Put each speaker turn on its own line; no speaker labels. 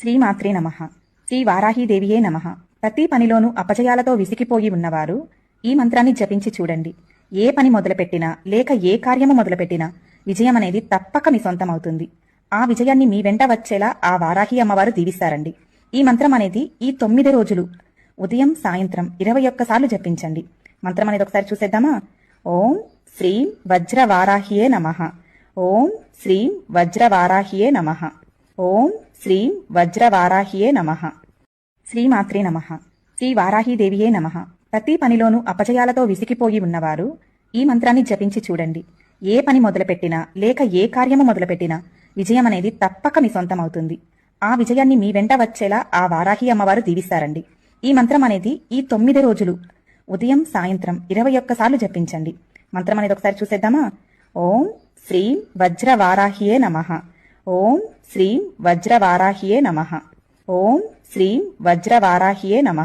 శ్రీమాత్రే నమ. శ్రీ వారాహీదేవియే నమ. ప్రతి పనిలోనూ అపజయాలతో విసిగిపోయి ఉన్నవారు ఈ మంత్రాన్ని జపించి చూడండి. ఏ పని మొదలుపెట్టినా లేక ఏ కార్యము మొదలుపెట్టినా విజయం అనేది తప్పక మీ సొంతమవుతుంది. ఆ విజయాన్ని మీ వెంట వచ్చేలా ఆ వారాహి అమ్మవారు దీవిస్తారండి. ఈ మంత్రం అనేది ఈ తొమ్మిది రోజులు ఉదయం సాయంత్రం ఇరవై ఒక్కసార్లు జపించండి. మంత్రం అనేది ఒకసారి చూసేద్దామా? ఓం శ్రీం వజ్ర వారాహియే నమ. ఓం శ్రీం వజ్ర వారాహియే నమ. ఓం శ్రీం వజ్రవారాహియే నమ. శ్రీమాత్రే నమ. శ్రీ వారాహీదేవియే నమ. ప్రతి పనిలోనూ అపజయాలతో విసిగిపోయి ఉన్నవారు ఈ మంత్రాన్ని జపించి చూడండి. ఏ పని మొదలుపెట్టినా లేక ఏ కార్యము మొదలుపెట్టినా విజయం అనేది తప్పక మీ సొంతమవుతుంది. ఆ విజయాన్ని మీ వెంట వచ్చేలా ఆ వారాహి అమ్మవారు దీవిస్తారండి. ఈ మంత్రం అనేది ఈ తొమ్మిది రోజులు ఉదయం సాయంత్రం ఇరవై ఒక్కసార్లు జపించండి. మంత్రం అనేది ఒకసారి చూసేద్దామా? ఓం శ్రీం వజ్రవారాహియే నమ. ఓం శ్రీం వజ్రవారాహియే నమ. ఓం శ్రీం వజ్రవారాహియే నమ.